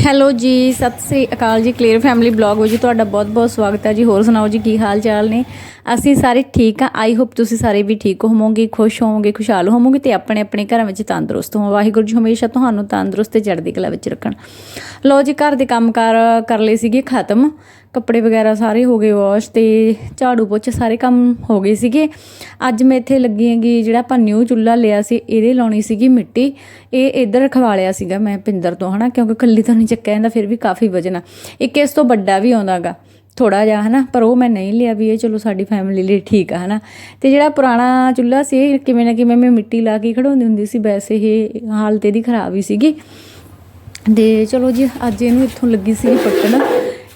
Hello ਜੀ, ਸਤਿ ਸ੍ਰੀ ਅਕਾਲ ਜੀ clear family blog ਵਿੱਚ ਤੁਹਾਡਾ ਬਹੁਤ-ਬਹੁਤ ਸਵਾਗਤ ਹੈ ਜੀ। ਹੋਰ ਸੁਣਾਓ ਜੀ, ਕੀ ਹਾਲ ਚਾਲ ਨੇ? ਅਸੀਂ ਸਾਰੇ ਠੀਕ ਆ ਆਈ ਹੋਪ ਤੁਸੀਂ ਸਾਰੇ ਵੀ ਠੀਕ ਹੋਵੋਗੇ, ਖੁਸ਼ ਹੋਵੋਗੇ, ਖੁਸ਼ਹਾਲ ਹੋਵੋਗੇ ਤੇ ਆਪਣੇ ਆਪਣੇ ਘਰਾਂ ਵਿੱਚ ਤੰਦਰੁਸਤ ਹੋ ਵਾਹਿਗੁਰੂ ਜੀ ਹਮੇਸ਼ਾ ਤੁਹਾਨੂੰ ਤੰਦਰੁਸਤ ਤੇ ਚੜ੍ਹਦੀ ਕਲਾ ਵਿੱਚ ਰੱਖਣ। ਲੋ ਜੀ, ਘਰ ਦੇ ਕੰਮਕਾਰ ਕਰ ਲਏ ਸੀਗੇ ਖਤਮ। ਕੱਪੜੇ ਵਗੈਰਾ ਸਾਰੇ ਹੋ ਗਏ ਵਾਸ਼ ਤੇ ਝਾੜੂ ਪੋਚੇ ਸਾਰੇ ਕੰਮ ਹੋ ਗਏ ਸੀਗੇ। ਅੱਜ ਮੈਂ ਇੱਥੇ ਲੱਗੀ ਹੈਗੀ ਜਿਹੜਾ ਆਪਾਂ ਨਿਊ ਚੁੱਲ੍ਹਾ ਲਿਆ ਸੀ, ਇਹਦੇ ਲਾਉਣੀ ਸੀਗੀ ਮਿੱਟੀ। ਇਹ ਇੱਧਰ ਰਖਵਾ ਲਿਆ ਸੀਗਾ ਮੈਂ ਪਿੰਦਰ ਤੋਂ, ਹਨਾ, ਕਿਉਂਕਿ ਕੱਲੀ ਤੋਂ ਨਹੀਂ ਚੱਕਿਆ ਜਾਂਦਾ, ਫਿਰ ਵੀ ਕਾਫੀ ਵਜਨ ਆ। ਇੱਕ ਇਸ ਤੋਂ ਵੱਡਾ ਵੀ ਆਉਂਦਾਗਾ ਥੋੜਾ ਜਿਹਾ, ਹਨਾ, ਪਰ ਉਹ ਮੈਂ ਨਹੀਂ ਲਿਆ ਵੀ ਇਹ ਚਲੋ ਸਾਡੀ ਫੈਮਿਲੀ ਲਈ ਠੀਕ ਆ, ਹਨਾ। ਤੇ ਜਿਹੜਾ ਪੁਰਾਣਾ ਚੁੱਲ੍ਹਾ ਸੀ, ਇਹ ਕਿਵੇਂ ਨਾ ਕਿਵੇਂ ਮੈਂ ਮਿੱਟੀ ਲਾ ਕੇ ਖੜਾਉਂਦੀ ਹੁੰਦੀ ਸੀ ਵੈਸੇ ਇਹ ਹਾਲਤ ਇਹਦੀ ਖਰਾਬ ਹੀ ਸੀਗੀ। ਤੇ ਚਲੋ ਜੀ, ਅੱਜ ਇਹਨੂੰ ਇੱਥੋਂ ਲੱਗੀ ਸੀ ਪੱਟਣ।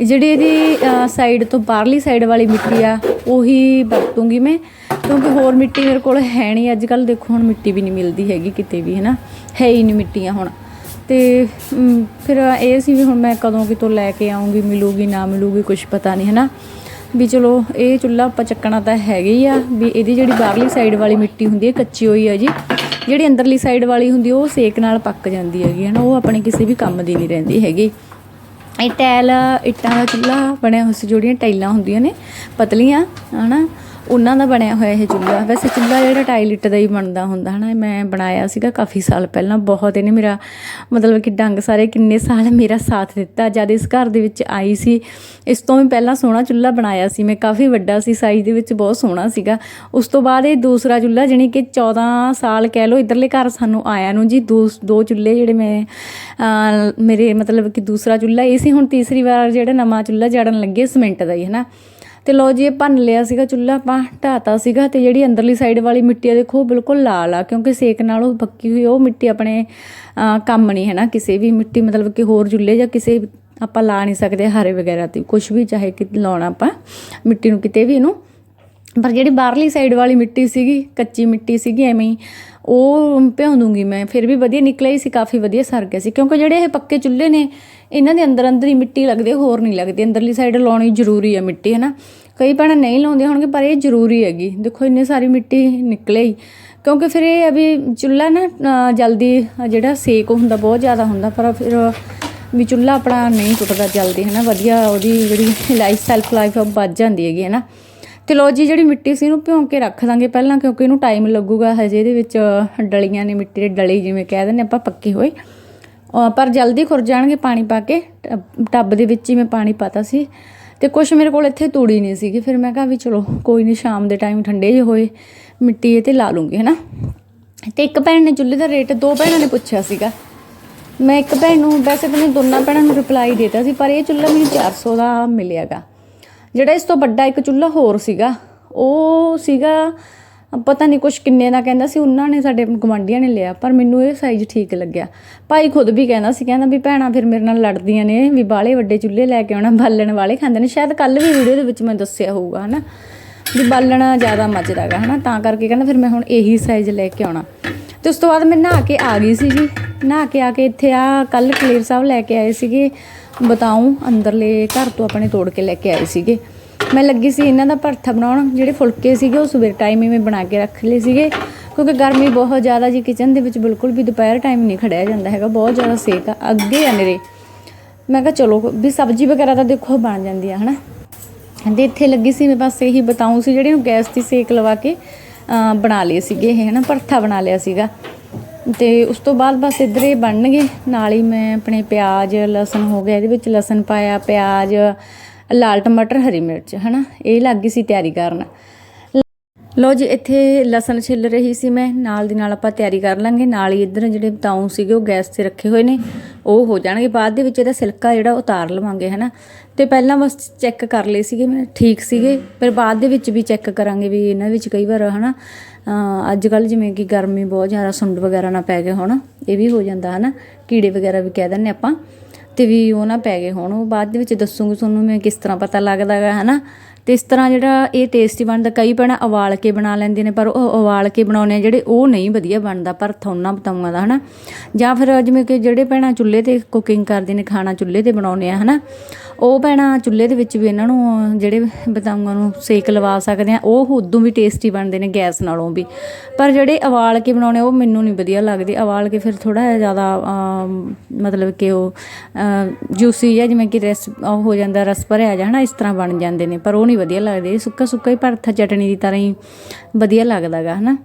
ਜਿਹੜੀ ਇਹਦੀ ਸਾਈਡ ਤੋਂ ਬਾਹਰਲੀ ਸਾਈਡ ਵਾਲੀ ਮਿੱਟੀ ਆ, ਉਹੀ ਵਰਤੂੰਗੀ ਮੈਂ, ਕਿਉਂਕਿ ਹੋਰ ਮਿੱਟੀ ਮੇਰੇ ਕੋਲ ਹੈ ਨਹੀਂ ਅੱਜ ਕੱਲ ਦੇਖੋ, ਹੁਣ ਮਿੱਟੀ ਵੀ ਨਹੀਂ ਮਿਲਦੀ ਹੈਗੀ ਕਿਤੇ ਵੀ, ਹਨਾ? ਹੈ ਹੀ ਨਹੀਂ ਮਿੱਟੀਆਂ ਹੁਣ। ਤੇ ਫਿਰ ਇਹ ਸੀ ਵੀ ਹੁਣ ਮੈਂ ਕਦੋਂ ਕਿਤੋਂ ਲੈ ਕੇ ਆਉਂਗੀ ਮਿਲੂਗੀ, ਨਾ ਮਿਲੂਗੀ ਕੁਝ ਪਤਾ ਨਹੀਂ ਹਨਾ? ਵੀ ਚਲੋ, ਇਹ ਚੁੱਲ੍ਹਾ ਆਪਾਂ ਚੱਕਣਾ ਤਾਂ ਹੈਗਾ ਹੀ ਆ, ਵੀ ਇਹਦੀ ਜਿਹੜੀ ਬਾਹਰਲੀ ਸਾਈਡ ਵਾਲੀ ਮਿੱਟੀ ਹੁੰਦੀ ਹੈ, ਕੱਚੀ ਹੋਈ ਆ ਜੀ, ਜਿਹੜੀ ਅੰਦਰਲੀ ਸਾਈਡ ਵਾਲੀ ਹੁੰਦੀ, ਉਹ ਸੇਕ ਨਾਲ ਪੱਕ ਜਾਂਦੀ ਹੈਗੀ ਹੈ ਨਾ ਉਹ ਆਪਣੇ ਕਿਸੇ ਵੀ ਕੰਮ ਦੀ ਨਹੀਂ ਰਹਿੰਦੀ ਹੈਗੀ। ਇਹ ਟੈਲ ਇੱਟਾਂ ਦਾ ਚੁੱਲ੍ਹਾ ਬਣਿਆ ਹੋਇਆ ਸੀ ਜਿਹੜੀਆਂ ਟਾਈਲਾਂ ਹੁੰਦੀਆਂ ਨੇ ਪਤਲੀਆਂ ਹਨਾ? ਉਹਨਾਂ ਦਾ ਬਣਿਆ ਹੋਇਆ ਇਹ ਚੁੱਲ੍ਹਾ। ਵੈਸੇ ਚੁੱਲ੍ਹਾ ਜਿਹੜਾ ਟਾਈਲਿਟ ਦਾ ਹੀ ਬਣਦਾ ਹੁੰਦਾ ਹਨਾ ਮੈਂ ਬਣਾਇਆ ਸੀਗਾ ਕਾਫੀ ਸਾਲ ਪਹਿਲਾਂ, ਬਹੁਤ ਇਹਨੇ ਮੇਰਾ ਮਤਲਬ ਕਿ ਡੰਗ ਸਾਰੇ ਕਿੰਨੇ ਸਾਲ ਮੇਰਾ ਸਾਥ ਦਿੱਤਾ। ਜਦ ਇਸ ਘਰ ਦੇ ਵਿੱਚ ਆਈ ਸੀ, ਇਸ ਤੋਂ ਵੀ ਪਹਿਲਾਂ ਸੋਹਣਾ ਚੁੱਲ੍ਹਾ ਬਣਾਇਆ ਸੀ ਮੈਂ, ਕਾਫੀ ਵੱਡਾ ਸੀ ਸਾਈਜ਼ ਦੇ ਵਿੱਚ ਬਹੁਤ ਸੋਹਣਾ ਸੀਗਾ। ਉਸ ਤੋਂ ਬਾਅਦ ਇਹ ਦੂਸਰਾ ਚੁੱਲ੍ਹਾ ਜਾਣੀ ਕਿ 14 ਸਾਲ ਕਹਿ ਲਓ ਇਧਰਲੇ ਘਰ ਸਾਨੂੰ ਆਇਆ ਨੂੰ ਜੀ ਦੋ ਦੋ ਚੁੱਲ੍ਹੇ ਜਿਹੜੇ ਮੈਂ ਮੇਰੇ ਮਤਲਬ ਕਿ ਦੂਸਰਾ ਚੁੱਲ੍ਹਾ, ਇਹ ਸੀ ਹੁਣ ਤੀਸਰੀ ਵਾਰ ਜਿਹੜਾ ਨਵਾਂ ਚੁੱਲ੍ਹਾ ਜੜਨ ਲੱਗੇ ਸੀਮੈਂਟ ਦਾ ਹੀ ਹਨਾ। ਤੇ ਲੋ ਜੀ, ਇਹ ਭੰਨ ਲਿਆ ਸੀਗਾ ਚੁੱਲ੍ਹਾ, ਆਪਾਂ ਢਾਤਾ ਸੀਗਾ ਤੇ ਜਿਹੜੀ ਅੰਦਰਲੀ ਸਾਈਡ ਵਾਲੀ ਮਿੱਟੀ ਆ, ਦੇਖੋ ਬਿਲਕੁਲ ਲਾਲ ਆ, ਕਿਉਂਕਿ ਸੇਕ ਨਾਲ ਉਹ ਪੱਕੀ ਹੋਈ ਉਹ ਮਿੱਟੀ ਆਪਣੇ ਕੰਮ ਨਹੀਂ ਹੈ ਨਾ, ਕਿਸੇ ਵੀ ਮਿੱਟੀ, ਮਤਲਬ ਕਿ ਹੋਰ ਚੁੱਲ੍ਹੇ ਜਾਂ ਕਿਸੇ ਆਪਾਂ ਲਾ ਨਹੀਂ ਸਕਦੇ, ਹਾਰੇ ਵਗੈਰਾ ਤੇ ਕੁਝ ਵੀ, ਚਾਹੇ ਕਿ ਲਾਉਣਾ ਆਪਾਂ, ਮਿੱਟੀ ਨੂੰ ਕਿਤੇ ਵੀ ਇਹਨੂੰ ਪਰ ਜਿਹੜੀ ਬਾਹਰਲੀ ਸਾਈਡ ਵਾਲੀ ਮਿੱਟੀ ਸੀਗੀ, ਕੱਚੀ ਮਿੱਟੀ ਸੀਗੀ ਐਵੇਂ ਹੀ, ਉਹ ਭਿਉਂ ਦੂੰਗੀ ਮੈਂ। ਫਿਰ ਵੀ ਵਧੀਆ ਨਿਕਲਿਆ ਹੀ ਸੀ, ਕਾਫੀ ਵਧੀਆ ਸਰ ਗਿਆ ਸੀ। ਕਿਉਂਕਿ ਜਿਹੜੇ ਇਹ ਪੱਕੇ ਚੁੱਲ੍ਹੇ ਨੇ, ਇਹਨਾਂ ਦੇ ਅੰਦਰ ਅੰਦਰ ਹੀ ਮਿੱਟੀ ਲੱਗਦੀ ਹੋਰ ਨਹੀਂ ਲੱਗਦੀ। ਅੰਦਰਲੀ ਸਾਈਡ ਲਾਉਣੀ ਜ਼ਰੂਰੀ ਹੈ ਮਿੱਟੀ ਹੈ ਨਾ ਕਈ ਭੈਣਾਂ ਨਹੀਂ ਲਾਉਂਦੇ ਹੋਣਗੇ, ਪਰ ਇਹ ਜ਼ਰੂਰੀ ਹੈਗੀ। ਦੇਖੋ, ਇੰਨੀ ਸਾਰੀ ਮਿੱਟੀ ਨਿਕਲੇ ਹੀ। ਕਿਉਂਕਿ ਫਿਰ ਇਹ ਹੈ ਵੀ ਚੁੱਲ੍ਹਾ ਨਾ ਜਲਦੀ ਜਿਹੜਾ ਸੇਕ ਹੁੰਦਾ, ਬਹੁਤ ਜ਼ਿਆਦਾ ਹੁੰਦਾ, ਪਰ ਫਿਰ ਵੀ ਚੁੱਲ੍ਹਾ ਆਪਣਾ ਨਹੀਂ ਟੁੱਟਦਾ ਜਲਦੀ ਹੈ ਨਾ ਵਧੀਆ ਉਹਦੀ ਜਿਹੜੀ ਲਾਈਫ ਸੈਲਫ ਲਾਈਫ ਉਹ ਵੱਧ ਜਾਂਦੀ ਹੈਗੀ ਹੈ ਨਾ ਤੇ ਲੋ ਜੀ, ਜਿਹੜੀ ਮਿੱਟੀ ਸੀ ਇਹਨੂੰ ਭਿਉਂ ਕੇ ਰੱਖ ਦਾਂਗੇ ਪਹਿਲਾਂ, ਕਿਉਂਕਿ ਇਹਨੂੰ ਟਾਈਮ ਲੱਗੂਗਾ ਹਜੇ ਇਹਦੇ ਵਿੱਚ ਡਲੀਆਂ ਨੇ ਮਿੱਟੀ ਦੇ ਡਲੇ ਜਿਵੇਂ ਕਹਿ ਦਿੰਦੇ ਆਪਾਂ, ਪੱਕੇ ਹੋਏ। ਪਰ ਜਲਦੀ ਖੁਰ ਜਾਣਗੇ ਪਾਣੀ ਪਾ ਕੇ, ਟੱਬ- ਟੱਬ ਦੇ ਵਿੱਚ ਹੀ ਮੈਂ ਪਾਣੀ ਪਾਤਾ ਸੀ। ਤੇ ਕੁਛ ਮੇਰੇ ਕੋਲ ਇੱਥੇ ਤੂੜੀ ਨਹੀਂ ਸੀਗੀ, ਫਿਰ ਮੈਂ ਕਿਹਾ ਵੀ ਚਲੋ, ਕੋਈ ਨਹੀਂ ਸ਼ਾਮ ਦੇ ਟਾਈਮ ਠੰਡੇ ਜਿਹੇ ਹੋਏ, ਮਿੱਟੀ ਇਹ ਤੇ ਲਾ ਲੂੰਗੀ, ਹੈਨਾ। ਤੇ ਇੱਕ ਭੈਣ ਨੇ ਚੁੱਲ੍ਹੇ ਦਾ ਰੇਟ, ਦੋ ਭੈਣਾਂ ਨੇ ਪੁੱਛਿਆ ਸੀਗਾ। ਮੈਂ ਇੱਕ ਭੈਣ ਨੂੰ, ਵੈਸੇ ਤਾਂ ਮੈਂ ਦੋਨਾਂ ਭੈਣਾਂ ਨੂੰ ਰਿਪਲਾਈ ਦਿੱਤਾ ਸੀ, ਪਰ ਇਹ ਚੁੱਲ੍ਹਾ ਮੈਨੂੰ 400 ਦਾ ਮਿਲਿਆਗਾ ਜਿਹੜਾ ਇਸ ਤੋਂ ਵੱਡਾ ਇੱਕ ਚੁੱਲ੍ਹਾ ਹੋਰ ਸੀਗਾ, ਉਹ ਸੀਗਾ, ਪਤਾ ਨਹੀਂ ਕੁਛ ਕਿੰਨੇ ਦਾ ਕਹਿੰਦਾ ਸੀ, ਉਹਨਾਂ ਨੇ ਸਾਡੇ ਗਵਾਂਢੀਆਂ ਨੇ ਲਿਆ, ਪਰ ਮੈਨੂੰ ਇਹ ਸਾਈਜ਼ ਠੀਕ ਲੱਗਿਆ। ਭਾਈ ਖੁਦ ਵੀ ਕਹਿੰਦਾ ਸੀ, ਕਹਿੰਦਾ ਵੀ ਭੈਣਾਂ ਫਿਰ ਮੇਰੇ ਨਾਲ ਲੜਦੀਆਂ ਨੇ, ਵੀ ਬਾਲੇ ਵੱਡੇ ਚੁੱਲ੍ਹੇ ਲੈ ਕੇ ਆਉਣਾ, ਬਾਲਣ ਵਾਲੇ ਖਾਂਦੇ ਨੇ, ਸ਼ਾਇਦ ਕੱਲ ਵੀ ਵੀਡੀਓ ਦੇ ਵਿੱਚ ਮੈਂ ਦੱਸਿਆ ਹੋਊਗਾ, ਹਨਾ, ਵੀ ਬਾਲਣਾ ਜ਼ਿਆਦਾ ਮੱਚਦਾਗਾ ਹਨਾ, ਤਾਂ ਕਰਕੇ ਕਹਿੰਦਾ ਫਿਰ ਮੈਂ ਹੁਣ ਇਹੀ ਸਾਈਜ਼ ਲੈ ਕੇ ਆਉਣਾ। ਤੇ ਉਸ ਤੋਂ ਬਾਅਦ ਮੈਂ ਨਹਾ ਕੇ ਆ ਗਈ ਸੀ ਜੀ ਨਹਾ ਕੇ ਆ ਕੇ ਇੱਥੇ ਆ ਕੱਲ ਕਲੀਰ ਸਾਹਿਬ ਲੈ ਕੇ ਆਏ ਸੀਗੇ। ਬਤਾਉ ਅੰਦਰਲੇ ਘਰ ਤੋਂ ਆਪਣੇ ਤੋੜ ਕੇ ਲੈ ਕੇ ਆਏ ਸੀਗੇ। ਮੈਂ ਲੱਗੀ ਸੀ ਇਹਨਾਂ ਦਾ ਭਰਥਾ ਬਣਾਉਣ, ਜਿਹੜੇ ਫੁਲਕੇ ਸੀਗੇ ਉਹ ਸਵੇਰ ਟਾਈਮ ਹੀ ਮੈਂ ਬਣਾ ਕੇ ਰੱਖ ਲਏ ਸੀਗੇ। ਕਿਉਂਕਿ ਗਰਮੀ ਬਹੁਤ ਜ਼ਿਆਦਾ ਜੀ ਕਿਚਨ ਦੇ ਵਿੱਚ ਬਿਲਕੁਲ ਵੀ ਦੁਪਹਿਰ ਟਾਈਮ ਨਹੀਂ ਖੜਿਆ ਜਾਂਦਾ ਹੈਗਾ, ਬਹੁਤ ਜ਼ਿਆਦਾ ਸੇਕ ਆ, ਅੱਗੇ ਆ ਮੇਰੇ। ਮੈਂ ਕਿਹਾ ਚਲੋ, ਵੀ ਸਬਜ਼ੀ ਵਗੈਰਾ ਤਾਂ ਦੇਖੋ ਬਣ ਜਾਂਦੀ ਆ ਹਨਾ। ਤੇ ਇੱਥੇ ਲੱਗੀ ਸੀ ਮੇਰੇ ਪਾਸ ਇਹੀ ਬਤਾਉ ਸੀ ਜਿਹੜੇ ਨੂੰ ਗੈਸ ਦੀ ਸੇਕ ਲਵਾ ਕੇ ਬਣਾ ਲਏ ਸੀਗੇ ਇਹ, ਹਨਾ, ਭਰਥਾ ਬਣਾ ਲਿਆ ਸੀਗਾ। ਤੇ ਉਸ ਤੋਂ ਬਾਅਦ ਬਸ ਇੱਧਰ ਇਹ ਬਣਨਗੇ। ਨਾਲ ਹੀ ਮੈਂ ਆਪਣੇ ਪਿਆਜ਼, ਲਸਣ ਹੋ ਗਿਆ, ਇਹਦੇ ਵਿੱਚ ਲਸਣ ਪਾਇਆ, ਪਿਆਜ਼, ਲਾਲ ਟਮਾਟਰ, ਹਰੀ ਮਿਰਚ, ਹਨਾ? ਇਹ ਲੱਗ ਗਈ ਸੀ ਤਿਆਰੀ ਕਰਨ। ਲੋ ਜੀ, ਇੱਥੇ ਲਸਣ ਛਿੱਲ ਰਹੀ ਸੀ ਮੈਂ। ਨਾਲ ਦੀ ਨਾਲ ਆਪਾਂ ਤਿਆਰੀ ਕਰ ਲਾਂਗੇ। ਨਾਲ ਹੀ ਇੱਧਰ ਜਿਹੜੇ ਬਤਾਉ ਸੀਗੇ, ਉਹ ਗੈਸ ਤੇ ਰੱਖੇ ਹੋਏ ਨੇ। ਉਹ ਹੋ ਜਾਣਗੇ। ਬਾਅਦ ਦੇ ਵਿੱਚ ਇਹਦਾ ਸਿਲਕਾ ਜਿਹੜਾ ਉਤਾਰ ਲਵਾਂਗੇ, ਹਨਾ? ਤੇ ਪਹਿਲਾਂ ਬਸ ਚੈੱਕ ਕਰ ਲਏ ਸੀਗੇ। ਮੈਂ ਠੀਕ ਸੀਗੇ। ਪਰ ਬਾਅਦ ਦੇ ਵਿੱਚ ਵੀ ਚੈੱਕ ਕਰਾਂਗੇ ਵੀ ਇਹਨਾਂ ਵਿੱਚ ਕਈ ਵਾਰ, ਹਨਾ? ਅਹ ਅੱਜ ਕੱਲ੍ਹ ਜਿਵੇਂ ਕਿ ਗਰਮੀ ਬਹੁਤ ਜ਼ਿਆਦਾ, ਸੁੰਡ ਵਗੈਰਾ ਨਾ ਪੈ ਗਏ ਹੋਣ, ਇਹ ਵੀ ਹੋ ਜਾਂਦਾ ਹੈ ਨਾ ਕੀੜੇ ਵਗੈਰਾ ਵੀ ਕਹਿ ਦਿੰਨੇ ਆਪਾਂ ਅਤੇ ਵੀ ਉਹ ਨਾ ਪੈ ਗਏ ਹੋਣ। ਉਹ ਬਾਅਦ ਦੇ ਵਿੱਚ ਦੱਸੂਗੀ ਤੁਹਾਨੂੰ ਮੈਂ ਕਿਸ ਤਰ੍ਹਾਂ ਪਤਾ ਲੱਗਦਾ ਗਾ ਹੈ ਨਾ ਤੇ ਇਸ ਤਰ੍ਹਾਂ ਜਿਹੜਾ ਇਹ ਟੇਸਟੀ ਬਣਦਾ, ਕਈ ਭੈਣਾਂ ਉਬਾਲ ਕੇ ਬਣਾ ਲੈਂਦੇ ਨੇ, ਪਰ ਉਹ ਉਬਾਲ ਕੇ ਬਣਾਉਂਦੇ ਆ ਜਿਹੜੇ ਉਹ ਨਹੀਂ ਵਧੀਆ ਬਣਦਾ, ਪਰ ਉਹਨਾਂ ਬਤਾਊਆਂ ਦਾ, ਹਨਾ? ਜਾਂ ਫਿਰ ਜਿਵੇਂ ਕਿ ਜਿਹੜੇ ਭੈਣਾਂ ਚੁੱਲ੍ਹੇ ਤੇ ਕੁਕਿੰਗ ਕਰਦੇ ਨੇ, ਖਾਣਾ ਚੁੱਲ੍ਹੇ ਤੇ ਬਣਾਉਂਦੇ ਆ, ਹਨਾ? ਉਹ ਭੈਣਾਂ ਚੁੱਲ੍ਹੇ ਦੇ ਵਿੱਚ ਵੀ ਇਹਨਾਂ ਨੂੰ ਜਿਹੜੇ ਬਤਾਊਆਂ ਨੂੰ ਸੇਕ ਲਵਾ ਸਕਦੇ ਆ, ਉਹ ਉਦੋਂ ਵੀ ਟੇਸਟੀ ਬਣਦੇ ਨੇ ਗੈਸ ਨਾਲੋਂ ਵੀ। ਪਰ ਜਿਹੜੇ ਉਬਾਲ ਕੇ ਬਣਾਉਣੇ ਉਹ ਮੈਨੂੰ ਨਹੀਂ ਵਧੀਆ ਲੱਗਦੇ। ਉਬਾਲ ਕੇ ਫਿਰ ਥੋੜਾ ਜ਼ਿਆਦਾ ਮਤਲਬ ਕਿ ਉਹ ਜੂਸੀ ਜਾਂ ਜਿਵੇਂ ਕਿ ਰਸ, ਉਹ ਹੋ ਜਾਂਦਾ, ਰਸ ਭਰਿਆ ਜਾਂ ਹਨਾ? ਇਸ ਤਰ੍ਹਾਂ ਬਣ ਜਾਂਦੇ ਨੇ, ਪਰ ਉਹ ਨਹੀਂ ਵਧੀਆ ਲੱਗਦੇ। ਇਹ ਸੁੱਕਾ ਸੁੱਕਾ ਹੀ ਭਰਥਾ ਚਟਣੀ ਦੀ ਤਰ੍ਹਾਂ ਹੀ ਵਧੀਆ ਲੱਗਦਾਗਾ, ਹਨਾ?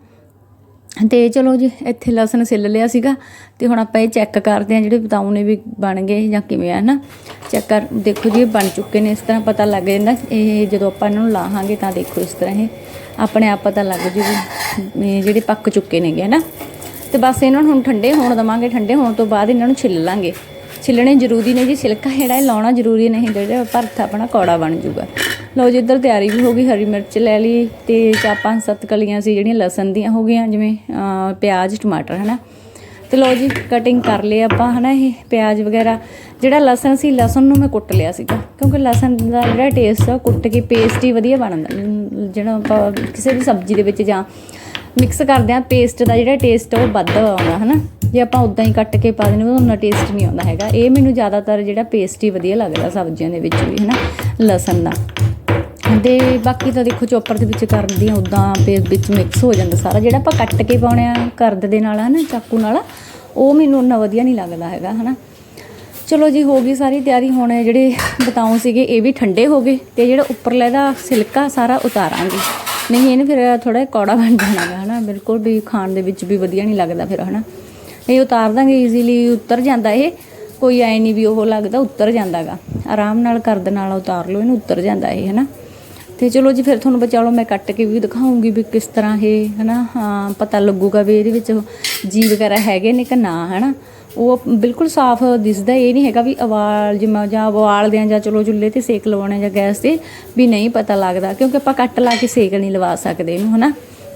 ਤੇ ਚਲੋ ਜੀ, ਇੱਥੇ ਲਸਣ ਸਿੱਲ ਲਿਆ ਸੀਗਾ ਤੇ ਹੁਣ ਆਪਾਂ ਇਹ ਚੈੱਕ ਕਰਦੇ ਆ ਜਿਹੜੇ ਬਤਾਉ ਨੇ ਵੀ ਬਣ ਗਏ ਜਾਂ ਕਿਵੇਂ ਆ ਨਾ ਚੈੱਕ ਕਰ, ਦੇਖੋ ਜੀ, ਇਹ ਬਣ ਚੁੱਕੇ ਨੇ, ਇਸ ਤਰ੍ਹਾਂ ਪਤਾ ਲੱਗ ਜਾਂਦਾ। ਇਹ ਜਦੋਂ ਆਪਾਂ ਇਹਨਾਂ ਨੂੰ ਲਾਹਾਂਗੇ ਤਾਂ ਦੇਖੋ ਇਸ ਤਰ੍ਹਾਂ ਇਹ ਆਪਣੇ ਆਪ ਪਤਾ ਲੱਗ ਜੂ ਵੀ ਜਿਹੜੇ ਪੱਕ ਚੁੱਕੇ ਨੇਗੇ, ਹਨਾ? ਤੇ ਬਸ ਇਹਨਾਂ ਨੂੰ ਹੁਣ ਠੰਡੇ ਹੋਣ ਦਵਾਂਗੇ, ਠੰਡੇ ਹੋਣ ਤੋਂ ਬਾਅਦ ਇਹਨਾਂ ਨੂੰ ਛਿੱਲ ਲਾਂਗੇ। ਛਿੱਲਣੇ ਜ਼ਰੂਰੀ ਨੇ ਜੀ, ਛਿਲਕਾ ਜਿਹੜਾ ਇਹ ਲਾਉਣਾ ਜ਼ਰੂਰੀ ਨਹੀਂ, ਜਿਹੜਾ ਭਰਥ ਆਪਣਾ ਕੌੜਾ ਬਣ ਜੂਗਾ ਲਓ ਜੀ, ਇੱਧਰ ਤਿਆਰੀ ਵੀ ਹੋ ਗਈ, ਹਰੀ ਮਿਰਚ ਲੈ ਲਈ ਤੇ ਚਾਰ ਪੰਜ ਸੱਤ ਕਲੀਆਂ ਸੀ ਜਿਹੜੀਆਂ ਲਸਣ ਦੀਆਂ ਹੋ ਗਈਆਂ, ਜਿਵੇਂ ਪਿਆਜ਼, ਟਮਾਟਰ, ਹਨਾ। ਤੇ ਲਓ ਜੀ ਕਟਿੰਗ ਕਰ ਲਿਆ ਆਪਾਂ, ਹਨਾ ਇਹ ਪਿਆਜ਼ ਵਗੈਰਾ। ਜਿਹੜਾ ਲਸਣ ਸੀ, ਲਸਣ ਨੂੰ ਮੈਂ ਕੁੱਟ ਲਿਆ ਸੀਗਾ, ਕਿਉਂਕਿ ਲਸਣ ਦਾ ਜਿਹੜਾ ਟੇਸਟ ਆ, ਉਹ ਕੁੱਟ ਕੇ ਪੇਸਟ ਹੀ ਵਧੀਆ ਬਣਦਾ ਜਿਹੜਾ ਆਪਾਂ ਕਿਸੇ ਵੀ ਸਬਜ਼ੀ ਦੇ ਵਿੱਚ ਜਾਂ ਮਿਕਸ ਕਰਦੇ ਆ ਪੇਸਟ ਦਾ ਜਿਹੜਾ ਟੇਸਟ ਉਹ ਵੱਧ ਆਉਂਦਾ, ਹਨਾ। ਜੇ ਆਪਾਂ ਉਦਾਂ ਹੀ ਕੱਟ ਕੇ ਪਾ ਦਿੰਦੇ ਉਹ ਉਹਨਾਂ ਟੇਸਟ ਨਹੀਂ ਆਉਂਦਾ ਹੈਗਾ। ਇਹ ਮੈਨੂੰ ਜ਼ਿਆਦਾਤਰ ਜਿਹੜਾ ਪੇਸਟ ਹੀ ਵਧੀਆ ਲੱਗਦਾ ਸਬਜ਼ੀਆਂ ਦੇ ਵਿੱਚ ਵੀ, ਹਨਾ, ਲਸਣ ਦਾ। ਤੇ ਬਾਕੀ ਤਾਂ ਦੇਖੋ, ਚੋਪਰ ਦੇ ਵਿੱਚ ਕਰਦੀ ਆ ਉਦਾਂ ਪੇਸਟ ਵਿੱਚ ਮਿਕਸ ਹੋ ਜਾਂਦਾ ਸਾਰਾ। ਜਿਹੜਾ ਆਪਾਂ ਕੱਟ ਕੇ ਪਾਉਣੇ ਆ ਕਰਦ ਦੇ ਨਾਲ, ਹਨਾ, ਚਾਕੂ ਨਾਲ, ਉਹ ਮੈਨੂੰ ਉਹਨਾਂ ਵਧੀਆ ਨਹੀਂ ਲੱਗਦਾ ਹੈਗਾ, ਹਨਾ। ਚਲੋ ਜੀ, ਹੋ ਗਈ ਸਾਰੀ ਤਿਆਰੀ। ਹੁਣ ਜਿਹੜੇ ਬਤਾਉ ਸੀਗੇ, ਇਹ ਵੀ ਠੰਡੇ ਹੋ ਗਏ ਤੇ ਜਿਹੜਾ ਉੱਪਰਲਾ ਇਹਦਾ ਸਿਲਕਾ ਸਾਰਾ ਉਤਾਰਾਂਗੇ। ਨਹੀਂ, ਇਹਨੂੰ ਫਿਰ ਥੋੜਾ ਕੌੜਾ ਬਣ ਜਾਣਾ ਹੈ ਹਨਾ। ਬਿਲਕੁਲ ਵੀ ਖਾਣ ਦੇ ਵਿੱਚ ਵੀ ਵਧੀਆ ਨਹੀਂ ਲੱਗਦਾ ਫਿਰ, ਹਨਾ। ਇਹ ਉਤਾਰ ਦਾਂਗੇ ਈਜ਼ੀਲੀ ਉਤਰ ਜਾਂਦਾ ਇਹ। ਕੋਈ ਐ ਨਹੀਂ ਵੀ ਉਹ ਲੱਗਦਾ, ਉਤਰ ਜਾਂਦਾਗਾ। ਆਰਾਮ ਨਾਲ ਕਰਦ ਨਾਲ ਉਤਾਰ ਲਓ, ਇਹਨੂੰ ਉਤਰ ਜਾਂਦਾ ਇਹ, ਹਨਾ। ਤੇ ਚਲੋ ਜੀ, ਫਿਰ ਤੁਹਾਨੂੰ ਬਚਾ ਲਓ, ਮੈਂ ਕੱਟ ਕੇ ਵੀ ਦਿਖਾਉਂਗੀ ਵੀ ਕਿਸ ਤਰ੍ਹਾਂ ਇਹ, ਹਨਾ। ਹਾਂ, ਪਤਾ ਲੱਗੂਗਾ ਵੀ ਇਹਦੇ ਵਿੱਚ ਜੀ ਵਗੈਰਾ ਹੈਗੇ ਨੇ ਕਿ ਨਾ, ਹਨਾ। ਉਹ ਬਿਲਕੁਲ ਸਾਫ਼ ਦਿਸਦਾ, ਇਹ ਨਹੀਂ ਹੈਗਾ ਵੀ ਅਵਾਲ ਜਿਵੇਂ ਜਾਂ ਉਬਾਲਦੇ ਆ ਜਾਂ ਚਲੋ ਚੁੱਲ੍ਹੇ ਤੇ ਸੇਕ ਲਵਾਉਣਾ ਜਾਂ ਗੈਸ ਤੇ ਵੀ ਨਹੀਂ ਪਤਾ ਲੱਗਦਾ, ਕਿਉਂਕਿ ਆਪਾਂ ਕੱਟ ਲਾ ਕੇ ਸੇਕ ਨਹੀਂ ਲਵਾ ਸਕਦੇ ਇਹਨੂੰ, ਹਨਾ।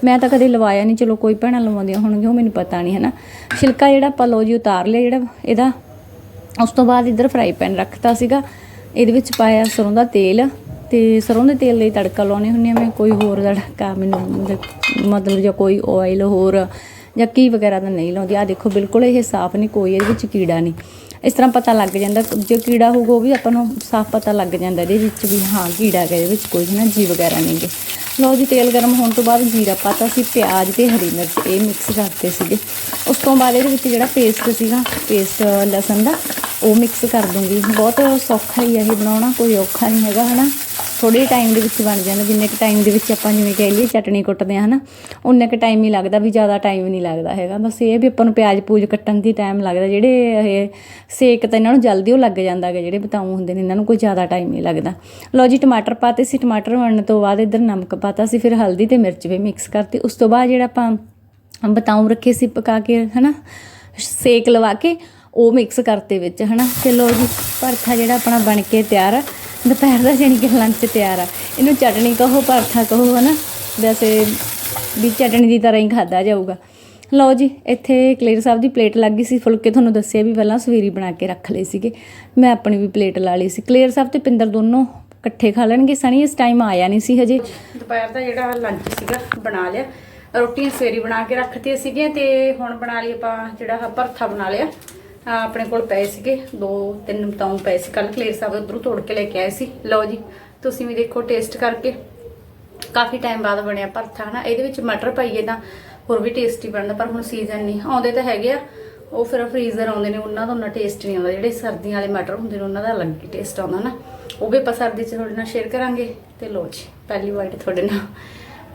ਮੈਂ ਤਾਂ ਕਦੇ ਲਵਾਇਆ ਨਹੀਂ, ਚਲੋ ਕੋਈ ਭੈਣਾਂ ਲਵਾਉਂਦੀਆਂ ਹੋਣਗੀਆਂ, ਉਹ ਮੈਨੂੰ ਪਤਾ ਨਹੀਂ, ਹਨਾ। ਛਿਲਕਾ ਜਿਹੜਾ ਆਪਾਂ ਲਓ ਜੀ, ਉਤਾਰ ਲਿਆ ਜਿਹੜਾ ਇਹਦਾ, ਉਸ ਤੋਂ ਬਾਅਦ ਇੱਧਰ ਫਰਾਈ ਪੈਨ ਰੱਖਤਾ ਸੀਗਾ, ਇਹਦੇ ਵਿੱਚ ਪਾਇਆ ਸਰੋਂ ਦਾ ਤੇਲ, ਤੇ ਸਰੋਂ ਦੇ ਤੇਲ ਲਈ ਤੜਕਾ ਲਾਉਣੇ ਹੁੰਨੇ ਆ, ਮੈਂ ਕੋਈ ਹੋਰ ਦਾ ਤੜਕਾ ਮੈਨੂੰ ਮਤਲਬ- ਜਾਂ ਕੋਈ ਆਇਲ ਹੋਰ, ਜਾਂ ਕੀ ਵਗੈਰਾ ਦਾ ਨਹੀਂ ਲਾਉਂਦੀ। ਆ ਦੇਖੋ, ਬਿਲਕੁਲ ਇਹ ਸਾਫ਼ ਨਹੀਂ, ਕੋਈ ਇਹਦੇ ਵਿੱਚ ਕੀੜਾ ਨਹੀਂ। ਇਸ ਤਰ੍ਹਾਂ ਪਤਾ ਲੱਗ ਜਾਂਦਾ, ਜੇ ਕੀੜਾ ਹੋਊਗਾ, ਉਹ ਵੀ ਆਪਾਂ ਨੂੰ ਸਾਫ਼ ਪਤਾ ਲੱਗ ਜਾਂਦਾ ਇਹਦੇ ਵਿੱਚ ਵੀ, ਹਾਂ, ਕੀੜਾ ਹੈ ਇਹਦੇ ਵਿੱਚ ਕੋਈ ਨਾ ਜੀ ਵਗੈਰਾ ਨਹੀਂ ਗੇ। ਲਓ ਜੀ, ਤੇਲ ਗਰਮ ਹੋਣ ਤੋਂ ਬਾਅਦ ਜੀਰਾ ਪਾਤਾ ਸੀ, ਪਿਆਜ਼ ਤੇ ਹਰੀ ਮਿਰਚ, ਇਹ ਮਿਕਸ ਕਰਤੇ ਸੀਗੇ। ਉਸ ਤੋਂ ਬਾਅਦ ਇਹਦੇ ਵਿੱਚ ਜਿਹੜਾ ਪੇਸਟ ਸੀਗਾ ਪੇਸਟ ਲਸਣ ਦਾ, ਉਹ ਮਿਕਸ ਕਰ ਦੂੰਗੀ। ਬਹੁਤ ਸੌਖਾ ਹੀ ਹੈ ਇਹ ਬਣਾਉਣਾ, ਕੋਈ ਔਖਾ ਨਹੀਂ ਹੈਗਾ, ਹਨਾ? ਥੋੜੇ ਟਾਈਮ ਦੇ ਵਿੱਚ ਬਣ ਜਾਂਦਾ, ਜਿੰਨੇ ਕੁ ਟਾਈਮ ਦੇ ਵਿੱਚ ਆਪਾਂ ਜਿਵੇਂ ਕਹਿ ਲਈਏ ਚਟਣੀ ਕੁੱਟਦੇ ਆ, ਹਨਾ ਉਨੇ ਕੁ ਟਾਈਮ ਹੀ ਲੱਗਦਾ ਵੀ ਜ਼ਿਆਦਾ ਟਾਈਮ ਨਹੀਂ ਲੱਗਦਾ ਹੈਗਾ। ਬਸ ਇਹ ਵੀ ਆਪਾਂ ਨੂੰ ਪਿਆਜ਼ ਪੂਜ ਕੱਟਣ ਦੀ ਟਾਈਮ ਲੱਗਦਾ, ਜਿਹੜੇ ਇਹ ਸੇਕ ਤਾਂ ਇਹਨਾਂ ਨੂੰ ਜਲਦੀ ਉਹ ਲੱਗ ਜਾਂਦਾ ਹੈਗਾ, ਜਿਹੜੇ ਬਤਾਊ ਹੁੰਦੇ ਨੇ, ਇਹਨਾਂ ਨੂੰ ਕੋਈ ਜ਼ਿਆਦਾ ਟਾਈਮ ਨਹੀਂ ਲੱਗਦਾ। ਲਓ ਜੀ, ਟਮਾਟਰ ਪਾਤੇ ਸੀ, ਟਮਾਟਰ ਬਣਨ ਤੋਂ ਬਾਅਦ ਇੱਧਰ ਨਮਕ ਪਾਤਾ ਸੀ, ਫਿਰ ਹਲਦੀ ਤੇ ਮਿਰਚ ਵੀ ਮਿਕਸ ਕਰਤੀ। ਉਸ ਤੋਂ ਬਾਅਦ ਜਿਹੜਾ ਆਪਾਂ ਬਤਾਊ ਰੱਖੇ ਸੀ, ਪਕਾ ਕੇ, ਹਨਾ, ਸੇਕ ਲਵਾ ਕੇ, ਉਹ ਮਿਕਸ ਕਰਤੇ ਵਿੱਚ, ਹਨਾ। ਤੇ ਲਓ ਜੀ, ਭਰਥਾ ਜਿਹੜਾ ਆਪਣਾ ਬਣ ਕੇ ਤਿਆਰ ਦੁਪਹਿਰ ਦਾ ਜਾਣੀ ਕਿ ਲੰਚ ਤਿਆਰ ਆ। ਇਹਨੂੰ ਚਟਣੀ ਕਹੋ ਭਰਥਾ ਕਹੋ, ਹਨਾ? ਵੈਸੇ ਵੀ ਚਟਣੀ ਦੀ ਤਰ੍ਹਾਂ ਹੀ ਖਾਦਾ ਜਾਊਗਾ। ਲਓ ਜੀ, ਇੱਥੇ ਕਲੇਰ ਸਾਹਿਬ ਦੀ ਪਲੇਟ ਲੱਗ ਗਈ ਸੀ। ਫੁਲਕੇ ਤੁਹਾਨੂੰ ਦੱਸਿਆ ਵੀ ਪਹਿਲਾਂ ਸਵੇਰੀ ਬਣਾ ਕੇ ਰੱਖ ਲਏ ਸੀਗੇ। ਮੈਂ ਆਪਣੀ ਵੀ ਪਲੇਟ ਲਾ ਲਈ ਸੀ। ਕਲੇਰ ਸਾਹਿਬ ਤੇ ਪਿੰਦਰ ਦੋਨੋਂ ਇਕੱਠੇ ਖਾ ਲੈਣਗੇ। ਸਣੀ ਇਸ ਟਾਈਮ ਆਇਆ ਨਹੀਂ ਸੀ ਹਜੇ। ਦੁਪਹਿਰ ਦਾ ਜਿਹੜਾ ਲੰਚ ਸੀਗਾ, ਬਣਾ ਲਿਆ। ਰੋਟੀਆਂ ਸਵੇਰੀ ਬਣਾ ਕੇ ਰੱਖਤੀਆਂ ਸੀਗੀਆਂ ਤੇ ਹੁਣ ਬਣਾ ਲਈ ਆਪਾਂ ਜਿਹੜਾ ਭਰਥਾ ਬਣਾ ਲਿਆ। ਆਪਣੇ ਕੋਲ ਪਏ ਸੀਗੇ, ਦੋ ਤਿੰਨ ਬਤਾਉ ਪਏ ਸੀ ਕੱਲ ਕਲੇਰ ਸਾਹਿਬ ਉਧਰੋਂ ਤੋੜ ਕੇ ਲੈ ਕੇ ਆਏ ਸੀ। ਲਓ ਜੀ, ਤੁਸੀਂ ਵੀ ਦੇਖੋ ਟੇਸਟ ਕਰਕੇ। ਕਾਫੀ ਟਾਈਮ ਬਾਅਦ ਬਣਿਆ ਭਰਥਾ, ਹਨਾ? ਇਹਦੇ ਵਿੱਚ ਮਟਰ ਪਾਈਏ ਤਾਂ ਹੋਰ ਵੀ ਟੇਸਟੀ ਬਣਦਾ, ਪਰ ਹੁਣ ਸੀਜ਼ਨ ਨਹੀਂ। ਆਉਂਦੇ ਤਾਂ ਹੈਗੇ ਆ, ਉਹ ਫਿਰ ਫਰੀਜ਼ਰ ਆਉਂਦੇ ਨੇ, ਉਹਨਾਂ ਦਾ ਉਹਨਾਂ ਟੇਸਟ ਨਹੀਂ ਆਉਂਦਾ। ਜਿਹੜੇ ਸਰਦੀਆਂ ਵਾਲੇ ਮਟਰ ਹੁੰਦੇ ਨੇ, ਉਹਨਾਂ ਦਾ ਅਲੱਗ ਹੀ ਟੇਸਟ ਆਉਂਦਾ ਨਾ ਉਹ ਵੀ ਆਪਾਂ ਸਰਦੀ 'ਚ ਤੁਹਾਡੇ ਨਾਲ ਸ਼ੇਅਰ ਕਰਾਂਗੇ। ਤੇ ਲੋ ਜੀ, ਪਹਿਲੀ ਵਾਰ ਤੁਹਾਡੇ ਨਾਲ।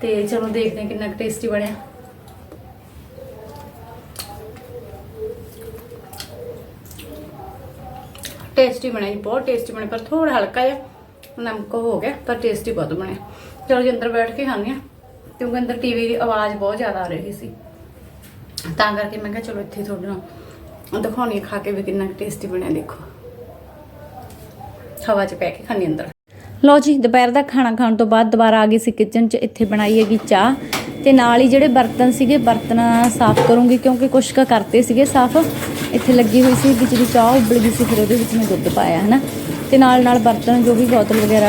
ਤੇ ਚਲੋ ਦੇਖਦੇ ਹਾਂ ਕਿੰਨਾ ਟੇਸਟੀ ਬਣਿਆ। ਟੇਸਟੀ ਬਣਿਆ ਬਹੁਤ ਟੇਸਟੀ ਬਣਿਆ ਪਰ ਥੋੜਾ ਹਲਕਾ ਜਿਹਾ ਨਮਕ ਹੋ ਗਿਆ, ਪਰ ਟੇਸਟੀ ਬਹੁਤ ਬਣਿਆ। ਚਲੋ ਜੀ, ਅੰਦਰ ਬੈਠ ਕੇ ਖਾਂਦੇ ਆ ਕਿਉਂਕਿ ਅੰਦਰ ਟੀਵੀ ਦੀ ਆਵਾਜ਼ ਬਹੁਤ ਜ਼ਿਆਦਾ ਆ ਰਹੀ ਸੀ। ਤਾਂ ਕਰਕੇ ਮੈਂ ਕਿਹਾ, ਚਲੋ ਇੱਥੇ ਤੁਹਾਡੇ ਨਾਲ ਦਿਖਾਉਣੀ ਖਾ ਕੇ ਵੀ ਕਿੰਨਾ ਟੇਸਟੀ ਬਣਿਆ, ਦੇਖੋ। ਹਵਾ 'ਚ ਪੈ ਕੇ ਖਾਣੀ ਅੰਦਰ। ਲੋ ਜੀ, ਦੁਪਹਿਰ ਦਾ ਖਾਣਾ ਖਾਣ ਤੋਂ ਬਾਅਦ ਦੁਬਾਰਾ ਆ ਗਈ ਸੀ ਕਿਚਨ 'ਚ, ਇੱਥੇ ਬਣਾਈ ਹੈਗੀ ਚਾਹ। ਤੇ ਨਾਲ ਹੀ ਜਿਹੜੇ ਬਰਤਨ ਸੀਗੇ, ਬਰਤਨ ਸਾਫ਼ ਕਰੂੰਗੀ ਕਿਉਂਕਿ ਕੁਛ ਕੁ ਕਰਤੇ ਸੀਗੇ ਸਾਫ਼। ਇੱਥੇ ਲੱਗੀ ਹੋਈ ਸੀ ਵਿੱਚ ਦੀ ਚਾਹ ਉਬਲ ਗਈ ਸੀ, ਫਿਰ ਉਹਦੇ ਵਿੱਚ ਮੈਂ ਦੁੱਧ ਪਾਇਆ, ਹਨਾ? ਤੇ ਨਾਲ ਨਾਲ ਬਰਤਨ ਜੋ ਵੀ ਬੋਤਲ ਵਗੈਰਾ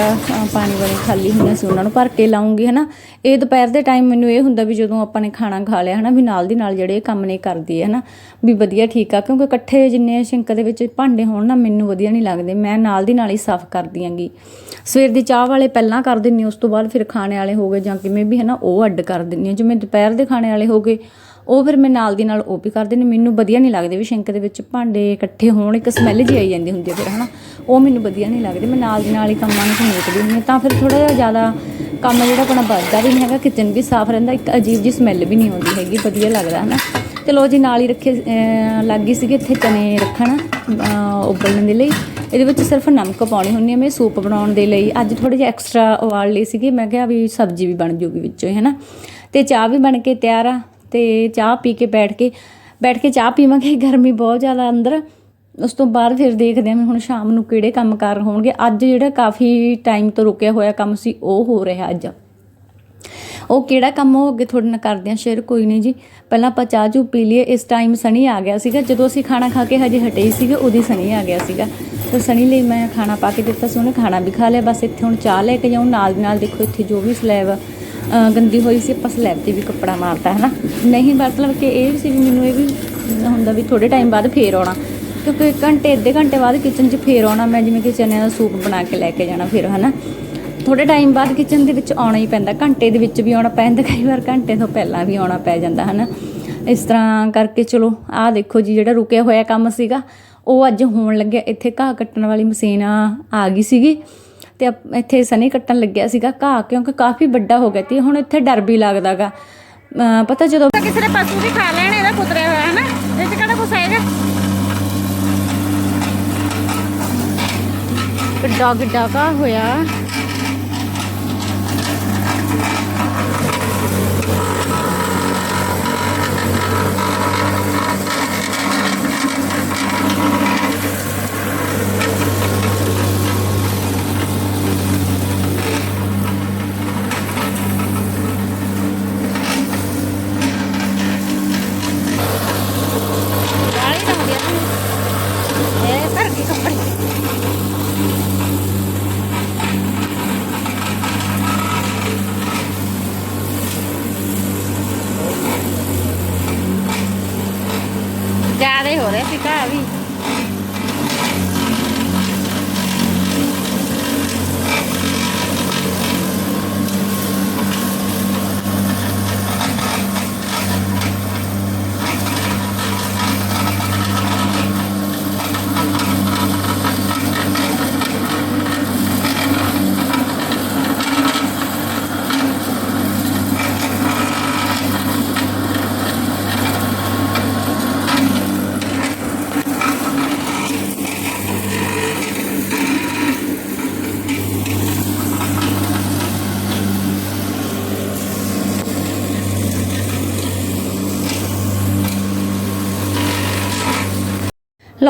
ਪਾਣੀ ਵਾਲੀ ਖਾਲੀ ਹੁੰਦੀਆਂ ਸੀ ਉਹਨਾਂ ਨੂੰ ਭਰ ਕੇ ਲਾਉਂਗੀ, ਹਨਾ। ਇਹ ਦੁਪਹਿਰ ਦੇ ਟਾਈਮ ਮੈਨੂੰ ਇਹ ਹੁੰਦਾ ਵੀ ਜਦੋਂ ਆਪਾਂ ਨੇ ਖਾਣਾ ਖਾ ਲਿਆ, ਹਨਾ, ਵੀ ਨਾਲ ਦੀ ਨਾਲ ਜਿਹੜੇ ਕੰਮ ਨੇ ਕਰਦੀ ਹੈ ਹਨਾ, ਵੀ ਵਧੀਆ ਠੀਕ ਆ, ਕਿਉਂਕਿ ਇਕੱਠੇ ਜਿੰਨੇ ਸਿੰਕ ਦੇ ਵਿੱਚ ਭਾਂਡੇ ਹੋਣ ਨਾ, ਮੈਨੂੰ ਵਧੀਆ ਨਹੀਂ ਲੱਗਦੇ, ਮੈਂ ਨਾਲ ਦੀ ਨਾਲ ਹੀ ਸਾਫ਼ ਕਰਦੀ ਆਂਗੀ। ਸਵੇਰ ਦੀ ਚਾਹ ਵਾਲੇ ਪਹਿਲਾਂ ਕਰ ਦਿੰਨੀ ਉਸ ਤੋਂ ਬਾਅਦ ਫਿਰ ਖਾਣੇ ਵਾਲੇ ਹੋ ਗਏ, ਜਾਂ ਕਿਵੇਂ ਵੀ, ਹਨਾ, ਉਹ ਅੱਡ ਕਰ ਦਿੰਨੀ ਹਾਂ ਜਿਵੇਂ ਦੁਪਹਿਰ ਦੇ ਖਾਣੇ ਵਾਲੇ ਹੋ ਗਏ, ਉਹ ਫਿਰ ਮੈਂ ਨਾਲ ਦੀ ਨਾਲ ਉਹ ਵੀ ਕਰ ਦਿੰਦੀ ਮੈਨੂੰ ਵਧੀਆ ਨਹੀਂ ਲੱਗਦੇ ਵੀ ਸਿੰਕ ਦੇ ਵਿੱਚ ਭਾਂਡੇ ਇਕੱਠੇ ਹੋਣ, ਇੱਕ ਸਮੈਲ ਜਿਹੀ ਆਈ ਜਾਂਦੀ ਹੁੰਦੀ ਹੈ ਫਿਰ, ਹਨਾ। ਉਹ ਮੈਨੂੰ ਵਧੀਆ ਨਹੀਂ ਲੱਗਦੇ। ਮੈਂ ਨਾਲ ਦੀ ਨਾਲ ਹੀ ਕੰਮਾਂ ਨੂੰ ਸਮੇਟਦੀ ਹੁੰਦੀ ਹਾਂ। ਤਾਂ ਫਿਰ ਥੋੜਾ ਜਿਹਾ ਜ਼ਿਆਦਾ ਕੰਮ ਜਿਹੜਾ ਆਪਣਾ ਵੱਧਦਾ ਵੀ ਨਹੀਂ ਹੈਗਾ, ਕਿਚਨ ਵੀ ਸਾਫ਼ ਰਹਿੰਦਾ, ਇੱਕ ਅਜੀਬ ਜੀ ਸਮੈਲ ਵੀ ਨਹੀਂ ਆਉਂਦੀ ਹੈਗੀ, ਵਧੀਆ ਲੱਗਦਾ, ਹਨਾ? ਚਲੋ ਜੀ, ਨਾਲ ਹੀ ਰੱਖੇ ਲੱਗ ਗਈ ਸੀਗੀ ਇੱਥੇ ਚਨੇ ਰੱਖਣ ਉਬਲਣ ਦੇ ਲਈ। ਇਹਦੇ ਵਿੱਚ ਸਿਰਫ ਨਮਕ ਪਾਉਣੀ ਹੁੰਦੀ ਹੈ ਮੈਂ ਸੂਪ ਬਣਾਉਣ ਦੇ ਲਈ। ਅੱਜ ਥੋੜੇ ਜਿਹਾ ਐਕਸਟਰਾ ਉਬਾਲ ਲਈ ਸੀਗੀ। ਮੈਂ ਕਿਹਾ ਵੀ ਸਬਜ਼ੀ ਵੀ ਬਣ ਜੂਗੀ ਵਿੱਚੋਂ ਹੀ, ਹਨਾ? ਤੇ ਚਾਹ ਵੀ ਬਣ ਕੇ ਤਿਆਰ ਆ। ਤੇ ਚਾਹ ਪੀ ਕੇ ਬੈਠ ਕੇ ਬੈਠ ਕੇ ਚਾਹ ਪੀਵਾਂਗੇ। ਗਰਮੀ ਬਹੁਤ ਜ਼ਿਆਦਾ ਅੰਦਰ। ਉਸ ਤੋਂ ਬਾਅਦ ਫਿਰ ਦੇਖਦੇ ਹਾਂ ਵੀ ਹੁਣ ਸ਼ਾਮ ਨੂੰ ਕਿਹੜੇ ਕੰਮ ਕਾਰ ਹੋਣਗੇ। ਅੱਜ ਜਿਹੜਾ ਕਾਫੀ ਟਾਈਮ ਤੋਂ ਰੁਕਿਆ ਹੋਇਆ ਕੰਮ ਸੀ, ਉਹ ਹੋ ਰਿਹਾ ਅੱਜ। ਉਹ ਕਿਹੜਾ ਕੰਮ ਉਹ ਅੱਗੇ ਤੁਹਾਡੇ ਨਾਲ ਕਰਦੇ ਆ ਸ਼ੇਅਰ ਕੋਈ ਨਹੀਂ ਜੀ। ਪਹਿਲਾਂ ਆਪਾਂ ਚਾਹ ਚੂ ਪੀ ਲਈਏ। ਇਸ ਟਾਈਮ ਸਣੀ ਆ ਗਿਆ ਸੀਗਾ। ਜਦੋਂ ਅਸੀਂ ਖਾਣਾ ਖਾ ਕੇ ਹਜੇ ਹਟੇ ਹੀ ਸੀਗੇ ਉਹਦੀ ਸਣੀ ਆ ਗਿਆ ਸੀਗਾ। ਤੇ ਸਣੀ ਲਈ ਮੈਂ ਖਾਣਾ ਪਾ ਕੇ ਦਿੱਤਾ ਸੀ, ਉਹਨੇ ਖਾਣਾ ਵੀ ਖਾ ਲਿਆ। ਬਸ ਇੱਥੇ ਹੁਣ ਚਾਹ ਲੈ ਕੇ ਜਾਉਂ ਨਾਲ ਦੀ ਨਾਲ ਦੇਖੋ ਇੱਥੇ ਜੋ ਵੀ ਸਲੈਬ ਗੰਦੀ ਹੋਈ ਸੀ, ਆਪਾਂ ਸਲੈਬ ਤੇ ਵੀ ਕੱਪੜਾ ਮਾਰਤਾ ਹੈ ਨਾ ਨਹੀਂ, ਮਤਲਬ ਕਿ ਇਹ ਸੀ ਵੀ ਮੈਨੂੰ ਇਹ ਵੀ ਹੁੰਦਾ ਵੀ ਥੋੜੇ ਟਾਈਮ ਬਾਅਦ ਫੇਰ ਆਉਣਾ। ਕਿਉਂਕਿ ਘੰਟੇ, ਅੱਧੇ ਘੰਟੇ ਬਾਅਦ ਕਿਚਨ 'ਚ ਫੇਰ ਆਉਣਾ, ਮੈਂ ਜਿਵੇਂ ਕਿ ਚਨਿਆਂ ਦਾ ਸੂਪ ਬਣਾ ਕੇ ਲੈ ਕੇ ਜਾਣਾ ਫਿਰ, ਹਨਾ? ਥੋੜੇ ਟਾਈਮ ਬਾਅਦ ਕਿਚਨ ਦੇ ਵਿੱਚ ਆਉਣਾ ਹੀ ਪੈਂਦਾ, ਘੰਟੇ ਦੇ ਵਿੱਚ ਵੀ ਆਉਣਾ ਪੈਂਦਾ ਕਈ ਵਾਰ ਘੰਟੇ ਤੋਂ ਪਹਿਲਾਂ ਵੀ ਆਉਣਾ ਪੈ ਜਾਂਦਾ, ਹਨਾ? ਇਸ ਤਰ੍ਹਾਂ ਕਰਕੇ ਚਲੋ, ਆਹ ਦੇਖੋ ਜੀ, ਜਿਹੜਾ ਰੁਕਿਆ ਹੋਇਆ ਕੰਮ ਸੀਗਾ, ਉਹ ਅੱਜ ਹੋਣ ਲੱਗਿਆ, ਇੱਥੇ ਘਾਹ ਕੱਟਣ ਵਾਲੀ ਮਸ਼ੀਨ ਆ ਗਈ ਸੀਗੀ ਤੇ ਇੱਥੇ ਸਨੀ ਕੱਟਣ ਲੱਗਿਆ ਸੀਗਾ ਘਾਹ, ਕਿਉਂਕਿ ਕਾਫੀ ਵੱਡਾ ਹੋ ਗਿਆ ਤੇ ਹੁਣ ਇੱਥੇ ਡਰ ਵੀ ਲੱਗਦਾਗਾ। ਪਤਾ ਜਦੋਂ ਕਿਸੇ ਨੇ ਪਸ਼ੂ ਵੀ ਖਾ ਲੈਣ, ਇਹਦਾ ਕੁਤਰਿਆ ਹੋਇਆ ਹੈ ਨਾ ਇਹ ਚ ਕਿਹੜਾ ਕੁਛ ਆਏਗਾ ਕਿੱਡਾ ਕਿੱਡਾ ਘਾਹ ਹੋਇਆ ਗਾਲੀ ਨਾ ਹੁੰਦੀ ਆ ਇਹ ਭਰ ਕੇ ਕੱਪੜੇ ਜ਼ਿਆਦਾ ਹੋ ਰਿਹਾ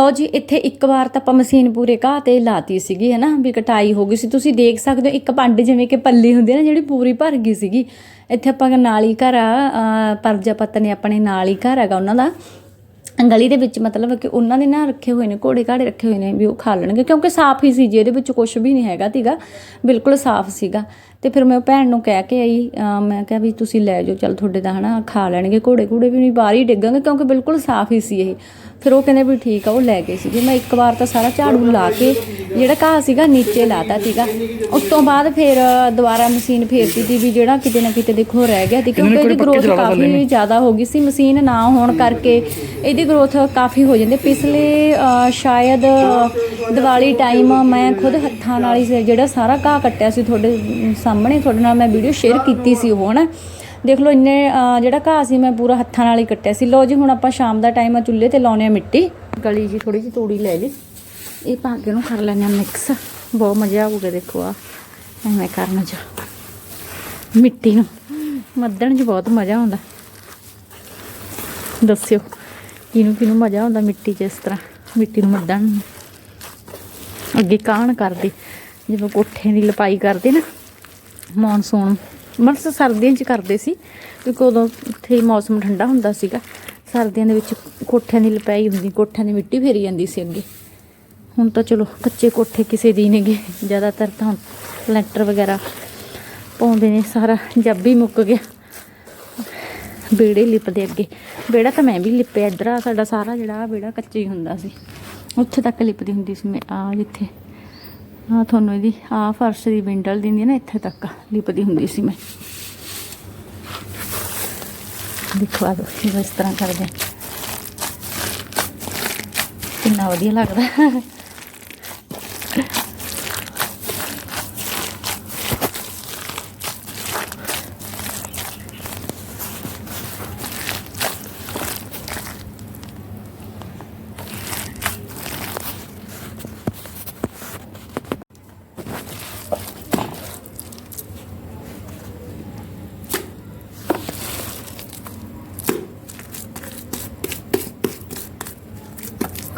ਲਓ ਜੀ, ਇੱਥੇ ਇੱਕ ਵਾਰ ਤਾਂ ਆਪਾਂ ਮਸ਼ੀਨ ਪੂਰੇ ਘਾਹ ਤੇ ਲਾਤੀ ਸੀਗੀ ਹੈ ਨਾ ਵੀ ਕਟਾਈ ਹੋ ਗਈ ਸੀ। ਤੁਸੀਂ ਦੇਖ ਸਕਦੇ ਹੋ, ਇੱਕ ਪੰਡ ਜਿਵੇਂ ਕਿ ਪੱਲੀ ਹੁੰਦੀ ਹੈ ਨਾ, ਜਿਹੜੀ ਪੂਰੀ ਭਰ ਗਈ ਸੀਗੀ। ਇੱਥੇ ਆਪਾਂ ਨਾਲ ਹੀ ਘਰ ਆ ਅਹ ਪਰਜਾਪਤ ਨੇ ਆਪਣੇ ਨਾਲ ਹੀ ਘਰ ਹੈਗਾ ਉਹਨਾਂ ਦਾ। ਗਲੀ ਦੇ ਵਿੱਚ ਮਤਲਬ ਕਿ ਉਹਨਾਂ ਦੇ ਨਾ ਰੱਖੇ ਹੋਏ ਨੇ, ਘੋੜੇ ਘਾੜੇ ਰੱਖੇ ਹੋਏ ਨੇ ਵੀ ਉਹ ਖਾ ਲੈਣਗੇ, ਕਿਉਂਕਿ ਸਾਫ਼ ਹੀ ਸੀ ਜੀ, ਇਹਦੇ ਵਿੱਚ ਕੁਝ ਵੀ ਨਹੀਂ ਹੈਗਾ ਤੀਗਾ ਬਿਲਕੁਲ ਸਾਫ਼ ਸੀਗਾ। ਤੇ ਫਿਰ ਮੈਂ ਭੈਣ ਨੂੰ ਕਹਿ ਕੇ ਆਈ ਮੈਂ ਕਿਹਾ ਵੀ ਤੁਸੀਂ ਲੈ ਜਾਓ, ਚੱਲ ਤੁਹਾਡੇ ਦਾ ਹਨਾ, ਖਾ ਲੈਣਗੇ, ਘੋੜੇ ਘੋੜੇ ਵੀ ਨਹੀਂ, ਬਾਹਰ ਹੀ ਡਿੱਗਾਂਗੇ ਕਿਉਂਕਿ ਬਿਲਕੁਲ ਸਾਫ਼ ਹੀ ਸੀ ਇਹ। ਫਿਰ ਉਹ ਕਹਿੰਦੇ ਵੀ ਠੀਕ ਆ ਉਹ ਲੈ ਗਏ ਸੀਗੇ। ਮੈਂ ਇੱਕ ਵਾਰ ਤਾਂ ਸਾਰਾ ਝਾੜੂ ਲਾ ਕੇ ਜਿਹੜਾ ਘਾਹ ਸੀਗਾ ਨੀਚੇ ਲਾਤਾ ਸੀਗਾ। ਉਸ ਤੋਂ ਬਾਅਦ ਫਿਰ ਦੁਬਾਰਾ ਮਸ਼ੀਨ ਫੇਰਤੀ ਸੀ ਵੀ ਜਿਹੜਾ ਕਿਤੇ ਨਾ ਕਿਤੇ ਦੇਖੋ ਰਹਿ ਗਿਆ ਸੀ ਕਿਉਂਕਿ ਇਹਦੀ ਗਰੋਥ ਕਾਫੀ ਜ਼ਿਆਦਾ ਹੋ ਗਈ ਸੀ। ਮਸ਼ੀਨ ਨਾ ਹੋਣ ਕਰਕੇ ਇਹਦੀ ਗਰੋਥ ਕਾਫੀ ਹੋ ਜਾਂਦੀ। ਪਿਛਲੇ ਸ਼ਾਇਦ ਦੀਵਾਲੀ ਟਾਈਮ ਮੈਂ ਖੁਦ ਹੱਥਾਂ ਨਾਲ ਹੀ ਸ- ਜਿਹੜਾ ਸਾਰਾ ਘਾਹ ਕੱਟਿਆ ਸੀ ਤੁਹਾਡੇ ਸਾਹਮਣੇ ਤੁਹਾਡੇ ਨਾਲ ਮੈਂ ਵੀਡੀਓ ਸ਼ੇਅਰ ਕੀਤੀ ਸੀ ਉਹ ਹਨਾ? ਦੇਖ ਲਓ ਇੰਨੇ ਜਿਹੜਾ ਘਾਹ ਸੀ ਮੈਂ ਪੂਰਾ ਹੱਥਾਂ ਨਾਲ ਹੀ ਕੱਟਿਆ ਸੀ। ਲਓ ਜੀ, ਹੁਣ ਆਪਾਂ ਸ਼ਾਮ ਦਾ ਟਾਈਮ ਆ, ਚੁੱਲ੍ਹੇ ਤੇ ਲਾਉਨੇ ਆ ਮਿੱਟੀ। ਗਲੀ ਜੀ ਥੋੜੀ ਜਿਹੀ ਤੂੜੀ ਲੈ ਜੀ ਇਹ ਪਾ ਕੇ ਉਹਨੂੰ ਕਰ ਲੈਣੇ ਆ ਮਿਕਸ ਬਹੁਤ ਮਜ਼ਾ ਆਊਗਾ, ਦੇਖੋ ਆ। ਐਵੇਂ ਕਰਨਾ ਜਾ ਮਿੱਟੀ ਨੂੰ ਮੱਧਣ 'ਚ ਬਹੁਤ ਮਜ਼ਾ ਆਉਂਦਾ। ਦੱਸਿਓ, ਕਿਹਨੂੰ ਕਿਹਨੂੰ ਮਜ਼ਾ ਆਉਂਦਾ ਮਿੱਟੀ 'ਚ ਇਸ ਤਰ੍ਹਾਂ? ਮਿੱਟੀ ਨੂੰ ਮੱਧਣ ਨੂੰ। ਅੱਗੇ ਕਾਹਨ ਕਰਦੇ? ਜਿਵੇਂ ਕੋਠੇ ਦੀ ਲਪਾਈ ਕਰਦੇ ਨਾ, ਮੌਨਸੂਨ ਬਸ ਸਰਦੀਆਂ 'ਚ ਕਰਦੇ ਸੀ, ਕਿਉਂਕਿ ਉਦੋਂ ਉੱਥੇ ਮੌਸਮ ਠੰਡਾ ਹੁੰਦਾ ਸੀਗਾ। ਸਰਦੀਆਂ ਦੇ ਵਿੱਚ ਕੋਠਿਆਂ ਦੀ ਲਪਾਈ ਹੁੰਦੀ, ਕੋਠਿਆਂ ਦੀ ਮਿੱਟੀ ਫੇਰੀ ਜਾਂਦੀ ਸੀ ਅੱਗੇ। ਹੁਣ ਤਾਂ ਚਲੋ, ਕੱਚੇ ਕੋਠੇ ਕਿਸੇ ਦੀ ਨੇਗੇ ਜ਼ਿਆਦਾਤਰ ਤਾਂ ਹੁਣ ਲੈਂਟਰ ਵਗੈਰਾ ਪਾਉਂਦੇ ਨੇ, ਸਾਰਾ ਜੱਬ ਹੀ ਮੁੱਕ ਗਿਆ। ਬੇੜੇ ਲਿਪਦੇ ਅੱਗੇ। ਬੇੜਾ ਤਾਂ ਮੈਂ ਵੀ ਲਿਪਿਆ, ਇੱਧਰ ਆ ਸਾਡਾ ਸਾਰਾ ਜਿਹੜਾ ਬੇੜਾ ਕੱਚਾ ਹੀ ਹੁੰਦਾ ਸੀ। ਉੱਥੇ ਤੱਕ ਲਿਪਦੀ ਹੁੰਦੀ ਸੀ ਮੈਂ ਆ ਜਿੱਥੇ ਆ ਤੁਹਾਨੂੰ ਇਹਦੀ ਆ ਫਰਸ਼ ਦੀ ਵਿੰਡਲ ਦਿੰਦੀ ਨਾ ਇੱਥੇ ਤੱਕ, ਲਿਪਦੀ ਹੁੰਦੀ ਸੀ ਮੈਂ। ਦੇਖੋ ਆ ਦੋ ਇਸ ਤਰ੍ਹਾਂ ਕਰਦੇ ਕਿੰਨਾ ਵਧੀਆ ਲੱਗਦਾ।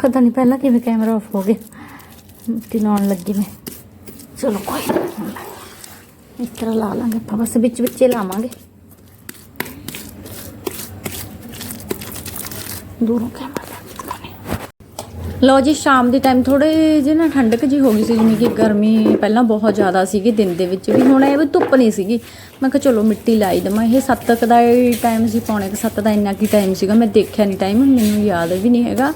ਪਤਾ ਨਹੀਂ ਪਹਿਲਾਂ ਕਿਵੇਂ ਕੈਮਰਾ ਆਫ ਹੋ ਗਿਆ। ਮਿੱਟੀ ਲਾਉਣ ਲੱਗੀ ਮੈਂ। ਚਲੋ ਕੋਈ ਇਸ ਤਰ੍ਹਾਂ ਲਾ ਲਾਂਗੇ ਆਪਾਂ, ਬਸ ਵਿੱਚ ਵਿੱਚੇ ਲਾਵਾਂਗੇ। ਦੂਰੋਂ ਕੈਮਰਾ ਲਓ ਜੀ, ਸ਼ਾਮ ਦੇ ਟਾਈਮ ਥੋੜੇ ਜਿਹੇ ਨਾ ਠੰਡਕ ਜੀ ਹੋ ਗਈ ਸੀ, ਜਿਵੇਂ ਕਿ ਗਰਮੀ ਪਹਿਲਾਂ ਬਹੁਤ ਜ਼ਿਆਦਾ ਸੀਗੀ ਦਿਨ ਦੇ ਵਿੱਚ ਵੀ, ਹੁਣ ਇਹ ਵੀ ਧੁੱਪ ਨਹੀਂ ਸੀਗੀ। ਮੈਂ ਕਿਹਾ ਚਲੋ ਮਿੱਟੀ ਲਾਈ ਦਵਾਂ। ਇਹ ਸੱਤ ਕੁ ਦਾ ਟਾਈਮ ਸੀ, ਪੌਣੇ ਕੁ ਸੱਤ ਦਾ ਇੰਨਾ ਕੀ ਟਾਈਮ ਸੀਗਾ, ਮੈਂ ਦੇਖਿਆ ਨਹੀਂ ਟਾਈਮ ਮੈਨੂੰ ਯਾਦ ਵੀ ਨਹੀਂ ਹੈਗਾ।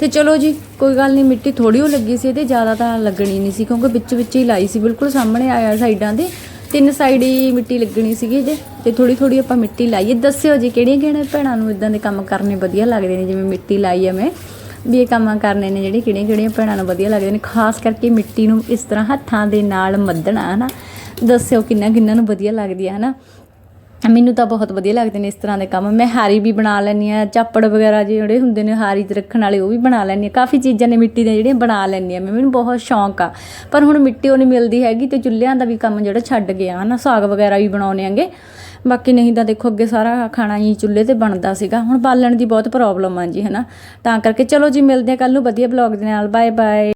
ਤੇ ਚਲੋ ਜੀ, ਕੋਈ ਗੱਲ ਨਹੀਂ, ਮਿੱਟੀ ਥੋੜੀ ਉਹ ਲੱਗੀ ਸੀ ਇਹਦੇ ਜ਼ਿਆਦਾ ਤਾਂ ਲੱਗਣੀ ਨਹੀਂ ਸੀ ਕਿਉਂਕਿ ਵਿੱਚ ਵਿੱਚ ਹੀ ਲਾਈ ਸੀ, ਬਿਲਕੁਲ ਸਾਹਮਣੇ ਆਇਆ ਸਾਈਡਾਂ ਦੇ ਤਿੰਨ ਸਾਈਡ ਹੀ ਮਿੱਟੀ ਲੱਗਣੀ ਸੀਗੀ ਜੇ, ਤੇ ਥੋੜੀ ਥੋੜੀ ਆਪਾਂ ਮਿੱਟੀ ਲਾਈਏ ਦੱਸਿਓ ਜੀ, ਕਿਹੜੀਆਂ ਕਿਹੜੀਆਂ ਭੈਣਾਂ ਨੂੰ ਇਦਾਂ ਦੇ ਕੰਮ ਕਰਨੇ ਵਧੀਆ ਲੱਗਦੇ ਨੇ, ਜਿਵੇਂ ਮਿੱਟੀ ਲਾਈ ਆ ਮੈਂ, ਵੀ ਇਹ ਕੰਮਾਂ ਕਰਨੇ ਨੇ ਜਿਹੜੇ ਕਿਹੜੀਆਂ ਕਿਹੜੀਆਂ ਭੈਣਾਂ ਨੂੰ ਵਧੀਆ ਲੱਗਦੇ ਨੇ, ਖਾਸ ਕਰਕੇ ਮਿੱਟੀ ਨੂੰ ਇਸ ਤਰ੍ਹਾਂ ਹੱਥਾਂ ਦੇ ਨਾਲ ਮੱਧਣਾ ਹਨਾ? ਦੱਸਿਓ ਕਿੰਨਾ ਕਿੰਨਾ ਨੂੰ ਵਧੀਆ ਲੱਗਦੀ ਹੈ, ਹਨਾ? ਮੈਨੂੰ ਤਾਂ ਬਹੁਤ ਵਧੀਆ ਲੱਗਦੇ ਨੇ ਇਸ ਤਰ੍ਹਾਂ ਦੇ ਕੰਮ। ਮੈਂ ਹਾਰੀ ਵੀ ਬਣਾ ਲੈਂਦੀ ਆ ਚਾਪੜ ਵਗੈਰਾ ਜਿਹੜੇ ਹੁੰਦੇ ਨੇ ਹਾਰੀ 'ਚ ਰੱਖਣ ਵਾਲੇ, ਉਹ ਵੀ ਬਣਾ ਲੈਂਦੀ ਆ ਕਾਫੀ ਚੀਜ਼ਾਂ ਨੇ ਮਿੱਟੀ ਦੀਆਂ ਜਿਹੜੀਆਂ ਬਣਾ ਲੈਂਦੀ ਆ ਮੈਂ, ਮੈਨੂੰ ਬਹੁਤ ਸ਼ੌਂਕ ਆ। ਪਰ ਹੁਣ ਮਿੱਟੀ ਉਹ ਨਹੀਂ ਮਿਲਦੀ ਹੈਗੀ ਤੇ ਚੁੱਲ੍ਹਿਆਂ ਦਾ ਵੀ ਕੰਮ ਜਿਹੜਾ ਛੱਡ ਗਿਆ ਹਨਾ ਸਾਗ ਵਗੈਰਾ ਵੀ ਬਣਾਉਣੇ ਆਂਗੇ ਬਾਕੀ ਨਹੀਂ ਤਾਂ ਦੇਖੋ ਅੱਗੇ ਸਾਰਾ ਖਾਣਾ ਹੀ ਚੁੱਲ੍ਹੇ ਤੇ ਬਣਦਾ ਸੀਗਾ। ਹੁਣ ਬਾਲਣ ਦੀ ਬਹੁਤ ਪ੍ਰੋਬਲਮ ਆ ਜੀ, ਹਨਾ। ਤਾਂ ਕਰਕੇ ਚਲੋ ਜੀ, ਮਿਲਦੇ ਆ ਕੱਲ ਨੂੰ, ਵਧੀਆ ਬਲੌਗ ਦੇ ਨਾਲ। Bye bye